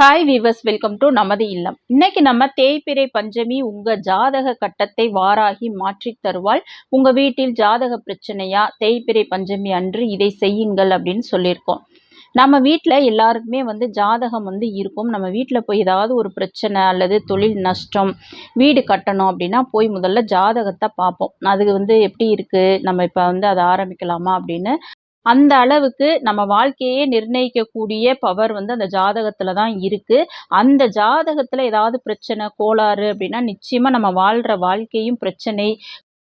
Hi viewers welcome to நமது இல்லம். இன்னைக்கு நம்ம தேய்பிறை பஞ்சமி உங்க ஜாதக கட்டத்தை வாராகி மாற்றி தருவாள். உங்க வீட்டில் ஜாதக பிரச்சனையா தேய்பிறை பஞ்சமி அன்று இதை செய்யுங்கள் அப்படின்னு சொல்லியிருக்கோம். நம்ம வீட்டில் எல்லாருக்குமே வந்து ஜாதகம் வந்து இருக்கும். நம்ம வீட்டில் போய் ஏதாவது ஒரு பிரச்சனை அல்லது தொழில் நஷ்டம் வீடு கட்டணும் அப்படின்னா போய் முதல்ல ஜாதகத்தை பார்ப்போம். அது வந்து எப்படி இருக்குது நம்ம இப்போ வந்து அதை ஆரம்பிக்கலாமா அப்படின்னு அந்த அளவுக்கு நம்ம வாழ்க்கையே நிர்ணயிக்கக்கூடிய பவர் வந்து அந்த ஜாதகத்தில் தான் இருக்குது அந்த ஜாதகத்தில் ஏதாவது பிரச்சனை கோளாறு அப்படின்னா நிச்சயமாக நம்ம வாழ்கிற வாழ்க்கையும் பிரச்சனை.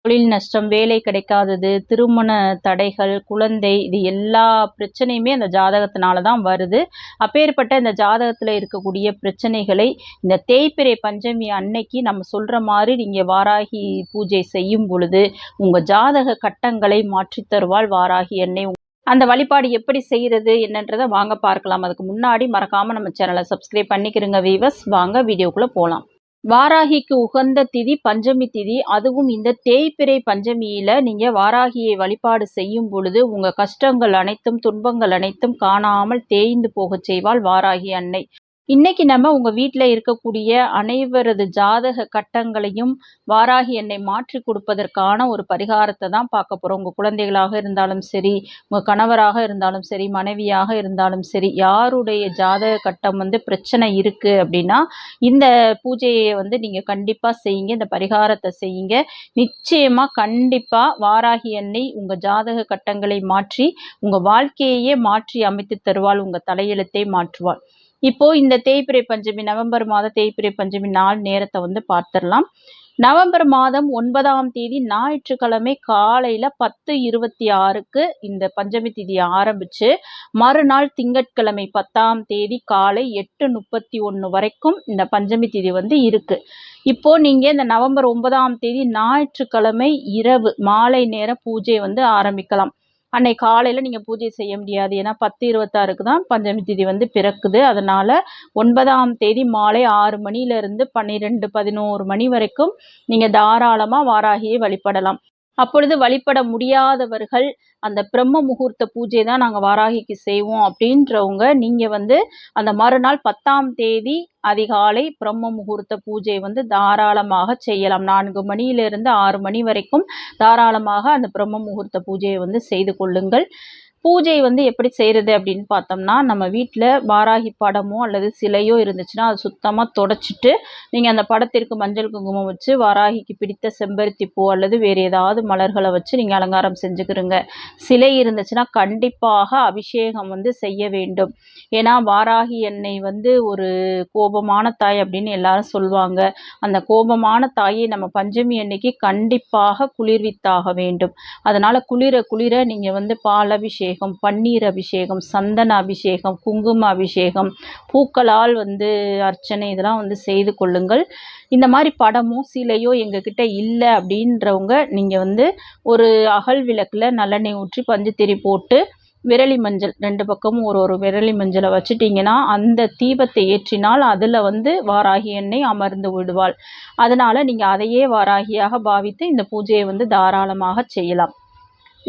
தொழில் நஷ்டம் வேலை கிடைக்காதது திருமண தடைகள் குழந்தை இது எல்லா பிரச்சனையுமே அந்த ஜாதகத்தினால தான் வருது. அப்பேற்பட்ட இந்த ஜாதகத்தில் இருக்கக்கூடிய பிரச்சனைகளை இந்த தேய்பிறை பஞ்சமி அன்னைக்கு நம்ம சொல்கிற மாதிரி நீங்கள் வாராகி பூஜை செய்யும் பொழுது உங்கள் ஜாதக கட்டங்களை மாற்றித் தருவாள் வாராகி அன்னை அந்த வழிபாடு எப்படி செய்கிறது என்னன்றதை வாங்க பார்க்கலாம். அதுக்கு முன்னாடி மறக்காமல் நம்ம சேனலை சப்ஸ்கிரைப் பண்ணிக்கிறோங்க வீவர்ஸ் வாங்க வீடியோக்குள்ளே போகலாம் வாராகிக்கு உகந்த திதி பஞ்சமி திதி. அதுவும் இந்த தேய்பிறை பஞ்சமியில் நீங்கள் வாராகியை வழிபாடு செய்யும் பொழுது உங்கள் கஷ்டங்கள் அனைத்தும் துன்பங்கள் அனைத்தும் காணாமல் தேய்ந்து போகச் செய்வாள் வாராகி அன்னை. இன்னைக்கு நம்ம உங்கள் வீட்டில் இருக்கக்கூடிய அனைவரது ஜாதக கட்டங்களையும் வாராகி என்னை மாற்றி கொடுப்பதற்கான ஒரு பரிகாரத்தை தான் பார்க்க போகிறோம் உங்கள் குழந்தைகளாக இருந்தாலும் சரி உங்கள் கணவராக இருந்தாலும் சரி மனைவியாக இருந்தாலும் சரி யாருடைய ஜாதக கட்டம் வந்து பிரச்சனை இருக்குது அப்படின்னா இந்த பூஜையை வந்து நீங்கள் கண்டிப்பாக செய்யுங்க இந்த பரிகாரத்தை செய்யுங்க. நிச்சயமாக கண்டிப்பாக வாராகி எண்ணெய் உங்கள் ஜாதக கட்டங்களை மாற்றி உங்கள் வாழ்க்கையையே மாற்றி அமைத்து தருவாள் உங்கள் தலையெழுத்தை மாற்றுவாள். இப்போ இந்த தேய்பிரை பஞ்சமி நவம்பர் மாத தேய்பிரை பஞ்சமி நாள் நேரத்தை வந்து பார்த்துடலாம். நவம்பர் மாதம் ஒன்பதாம் தேதி ஞாயிற்றுக்கிழமை காலையில் பத்து இருபத்தி ஆறுக்கு இந்த பஞ்சமி தேதியை ஆரம்பித்து மறுநாள் திங்கட்கிழமை பத்தாம் தேதி காலை எட்டு முப்பத்தி ஒன்று வரைக்கும் இந்த பஞ்சமி தேதி வந்து இருக்குது இப்போது நீங்கள் இந்த நவம்பர் ஒன்பதாம் தேதி ஞாயிற்றுக்கிழமை இரவு மாலை நேர பூஜை வந்து ஆரம்பிக்கலாம். அன்னைக்கு காலையில் நீங்கள் பூஜை செய்ய முடியாது. ஏன்னா பத்து இருபத்தாறுக்கு தான் பஞ்சமி திதி வந்து பிறக்குது. அதனால் ஒன்பதாம் தேதி மாலை ஆறு மணியிலிருந்து பன்னிரெண்டு பதினோரு மணி வரைக்கும் நீங்கள் தாராளமாக வாராகியை வழிபடலாம். அப்பொழுது வழிபட முடியாதவர்கள் அந்த பிரம்ம முகூர்த்த பூஜை தான் நாங்கள் வாராகிக்கு செய்வோம் அப்படின்றவங்க நீங்கள் வந்து அந்த மறுநாள் பத்தாம் தேதி அதிகாலை பிரம்ம முகூர்த்த பூஜை வந்து தாராளமாக செய்யலாம். நான்கு மணியிலிருந்து ஆறு மணி வரைக்கும் தாராளமாக அந்த பிரம்ம முகூர்த்த பூஜையை வந்து செய்து கொள்ளுங்கள். பூஜை வந்து எப்படி செய்கிறது அப்படின்னு பார்த்தோம்னா நம்ம வீட்டில் வாராகி படமோ அல்லது சிலையோ இருந்துச்சுன்னா அது சுத்தமாக தொடச்சிட்டு நீங்கள் அந்த படத்திற்கு மஞ்சள் குங்குமம் வச்சு வாராகிக்கு பிடித்த செம்பருத்தி பூ அல்லது வேறு ஏதாவது மலர்களை வச்சு நீங்கள் அலங்காரம் செஞ்சுக்கிறங்க சிலை இருந்துச்சுன்னா கண்டிப்பாக அபிஷேகம் வந்து செய்ய வேண்டும். ஏன்னா வாராகி எண்ணெய் வந்து ஒரு கோபமான தாய் அப்படின்னு எல்லாரும் சொல்லுவாங்க. அந்த கோபமான தாயை நம்ம பஞ்சமி அன்னைக்கு கண்டிப்பாக குளிர்வித்தாக வேண்டும். அதனால் குளிர குளிர நீங்கள் வந்து பால் அபிஷேகம் அபிஷேகம் பன்னீர் அபிஷேகம் சந்தன அபிஷேகம் குங்கும அபிஷேகம் பூக்களால் வந்து அர்ச்சனை இதெல்லாம் வந்து செய்து கொள்ளுங்கள். இந்த மாதிரி படமோ சிலையோ எங்ககிட்ட இல்லை அப்படின்றவங்க நீங்கள் வந்து ஒரு அகல் விளக்கில் நல்லெண்ணெய் ஊற்றி பஞ்சுத்திரி போட்டு விரலி மஞ்சள் ரெண்டு பக்கமும் ஒரு ஒரு விரலி மஞ்சளை வச்சுட்டிங்கன்னா அந்த தீபத்தை ஏற்றினால் அதில் வந்து வாராகி எண்ணெய் அமர்ந்து விடுவாள். அதனால் நீங்கள் அதையே வாராகியாக பாவித்து இந்த பூஜையை வந்து தாராளமாக செய்யலாம்.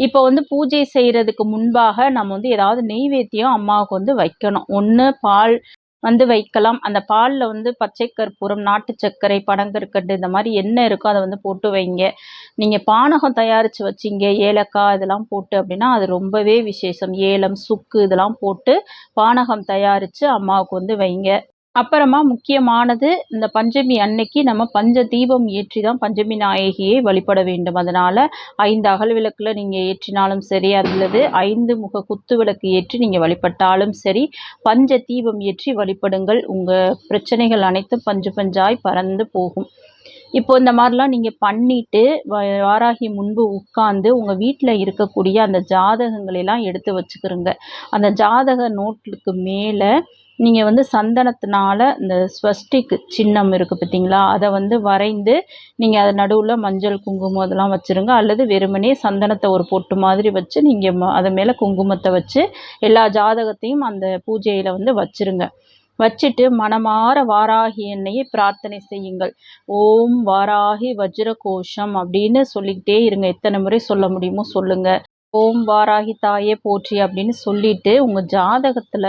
இப்போ வந்து பூஜை செய்கிறதுக்கு முன்பாக நம்ம வந்து ஏதாவது நெய்வேத்தியம் அம்மாவுக்கு வந்து வைக்கணும். ஒன்று பால் வந்து வைக்கலாம். அந்த பாலில் வந்து பச்சை கற்பூரம் நாட்டு சர்க்கரை பனங்கற்கண்டு இந்த மாதிரி என்ன இருக்கோ அதை வந்து போட்டு வைங்க. நீங்கள் பானகம் தயாரித்து வச்சிங்க ஏலக்காய் இதெல்லாம் போட்டு அப்படின்னா அது ரொம்பவே விசேஷம். ஏலம் சுக்கு இதெல்லாம் போட்டு பானகம் தயாரித்து அம்மாவுக்கு வந்து வைங்க. அப்புறமா முக்கியமானது இந்த பஞ்சமி அன்னைக்கு நம்ம பஞ்ச தீபம் ஏற்றி தான் பஞ்சமி நாயகியை வழிபட வேண்டும். அதனால் ஐந்து அகல் விளக்கில் நீங்கள் ஏற்றினாலும் சரி அல்லது ஐந்து முக குத்து விளக்கு ஏற்றி நீங்கள் வழிபட்டாலும் சரி பஞ்ச தீபம் ஏற்றி வழிபடுங்கள். உங்கள் பிரச்சனைகள் அனைத்தும் பஞ்சு பஞ்சாய் பறந்து போகும். இப்போ இந்த மாதிரிலாம் நீங்கள் பண்ணிவிட்டு வாராகி முன்பு உட்காந்து உங்கள் வீட்டில் இருக்கக்கூடிய அந்த ஜாதகங்களெல்லாம் எடுத்து வச்சுக்கிறோங்க அந்த ஜாதக நோட்டுக்கு மேலே நீங்கள் வந்து சந்தனத்தினால இந்த ஸ்வஸ்டிக் சின்னம் இருக்குது பார்த்தீங்களா அதை வந்து வரைந்து நீங்கள் அது நடுவில் மஞ்சள் குங்குமம் அதெல்லாம் வச்சுருங்க. அல்லது வெறுமனே சந்தனத்தை ஒரு பொட்டு மாதிரி வச்சு நீங்கள் ம அது மேலே குங்குமத்தை வச்சு எல்லா ஜாதகத்தையும் அந்த பூஜையில் வந்து வச்சுருங்க. வச்சுட்டு மனமாற வாராகி எண்ணெயை பிரார்த்தனை செய்யுங்கள். ஓம் வாராகி வஜ்ர கோஷம் அப்படின்னு சொல்லிக்கிட்டே இருங்க. எத்தனை முறை சொல்ல முடியுமோ சொல்லுங்கள் ஓம் வாராகி தாயே போற்றி அப்படின்னு சொல்லிட்டு உங்கள் ஜாதகத்தில்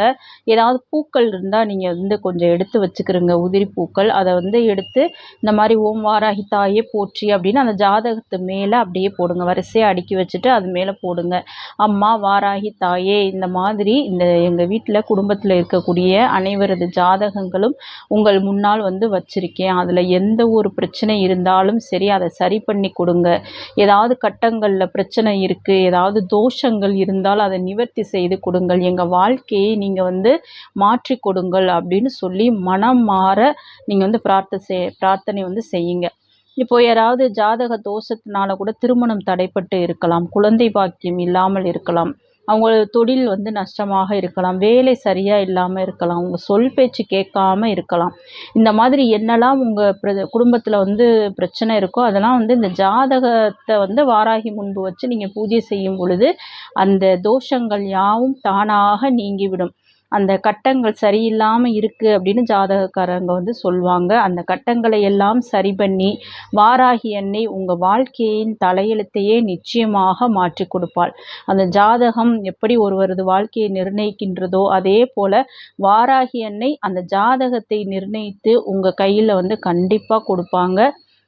ஏதாவது பூக்கள் இருந்தால் நீங்கள் வந்து கொஞ்சம் எடுத்து வச்சுக்கிறங்க உதிரி பூக்கள். அதை வந்து எடுத்து இந்த மாதிரி ஓம் வாராகி தாயே போற்றி அப்படின்னு அந்த ஜாதகத்து மேலே அப்படியே போடுங்க. வரிசையாக அடுக்கி வச்சுட்டு அது மேலே போடுங்க. அம்மா வாராகி தாயே இந்த மாதிரி இந்த எங்கள் வீட்டில் குடும்பத்தில் இருக்கக்கூடிய அனைவரது ஜாதகங்களும் உங்கள் முன்னால் வந்து வச்சுருக்கேன். அதில் எந்த ஒரு பிரச்சனை இருந்தாலும் சரி அதை சரி பண்ணி கொடுங்க. ஏதாவது கட்டங்களில் பிரச்சனை இருக்குது ஏதாவது ஏதாவது தோஷங்கள் இருந்தால் அதை நிவர்த்தி செய்து கொடுங்கள். எங்கள் வாழ்க்கையை நீங்கள் வந்து மாற்றி கொடுங்கள் அப்படின்னு சொல்லி மனம் மாற நீங்கள் வந்து பிரார்த்த செய் பிரார்த்தனை வந்து செய்யுங்க. இப்போ யாராவது ஜாதக தோஷத்தினால கூட திருமணம் தடைப்பட்டு இருக்கலாம். குழந்தை பாக்கியம் இல்லாமல் இருக்கலாம். அவங்களோட தொழில் வந்து நஷ்டமாக இருக்கலாம் வேலை சரியாக இல்லாமல் இருக்கலாம் அவங்க சொல் பேச்சு கேட்காம இருக்கலாம். இந்த மாதிரி என்னெல்லாம் உங்கள் பிர குடும்பத்தில் வந்து பிரச்சனை இருக்கோ அதெல்லாம் வந்து இந்த ஜாதகத்தை வந்து வாராகி முன்பு வச்சு நீங்கள் பூஜை செய்யும் பொழுது அந்த தோஷங்கள் யாவும் தானாக நீங்கிவிடும். அந்த கட்டங்கள் சரியில்லாமல் இருக்குது அப்படின்னு ஜாதகக்காரங்க வந்து சொல்லுவாங்க. அந்த கட்டங்களை எல்லாம் சரி பண்ணி வாராகி அன்னை உங்கள் வாழ்க்கையின் தலையெழுத்தையே நிச்சயமாக மாற்றி கொடுப்பாள். அந்த ஜாதகம் எப்படி ஒருவரது வாழ்க்கையை நிர்ணயிக்கின்றதோ அதே போல் வாராகி அன்னை அந்த ஜாதகத்தை நிர்ணயித்து உங்கள் கையில் வந்து கண்டிப்பாக கொடுப்பாங்க.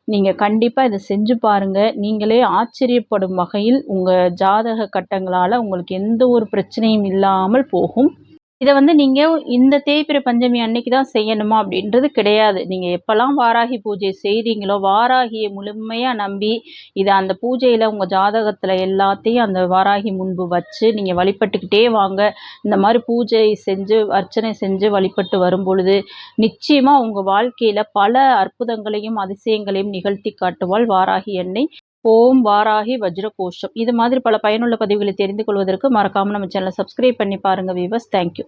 நீங்கள் கண்டிப்பாக இதை செஞ்சு பாருங்கள் நீங்களே ஆச்சரியப்படும் வகையில் உங்கள் ஜாதக கட்டங்களால் உங்களுக்கு எந்த ஒரு பிரச்சனையும் இல்லாமல் போகும். இதை வந்து நீங்கள் இந்த தேய்பிறை பஞ்சமி அன்னைக்கு தான் செய்யணுமா அப்படின்றது கிடையாது. நீங்கள் எப்போல்லாம் வாராகி பூஜை செய்கிறீங்களோ வாராகியை முழுமையாக நம்பி இதை அந்த பூஜையில் உங்கள் ஜாதகத்தில் எல்லாத்தையும் அந்த வாராகி முன்பு வச்சு நீங்கள் வழிபட்டுக்கிட்டே வாங்க. இந்த மாதிரி பூஜை செஞ்சு அர்ச்சனை செஞ்சு வழிபட்டு வரும் பொழுது நிச்சயமாக உங்கள் வாழ்க்கையில் பல அற்புதங்களையும் அதிசயங்களையும் நிகழ்த்தி காட்டுவாள் வாராகி அன்னை. ஓம் வாராகி வஜ்ரகோஷம். இது மாதிரி பல பயனுள்ள பதிவுகளை தெரிந்து கொள்வதற்கு மறக்காமல் நம்ம சேனலை சப்ஸ்கிரைப் பண்ணி பாருங்கள் வீவர்ஸ் தேங்க்யூ